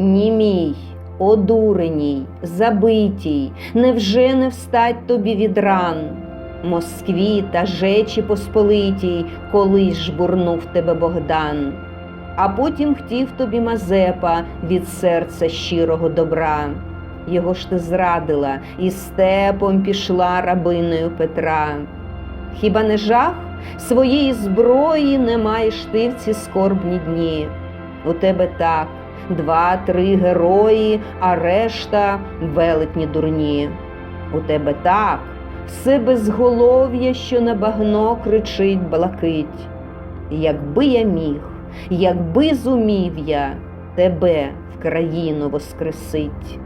Німій, одуреній, забитій, невже не встать тобі від ран? Москві та Жечі Посполитій, колись жбурнув тебе Богдан, а потім хтів тобі Мазепа від серця щирого добра. Його ж ти зрадила і степом пішла рабиною Петра. Хіба не жах своєї зброї не маєш ти в ці скорбні дні? У тебе так, два-три герої, а решта велетні дурні. У тебе так, все безголов'я, що на багно кричить блакить. Якби я міг, якби зумів я тебе в країну воскресить.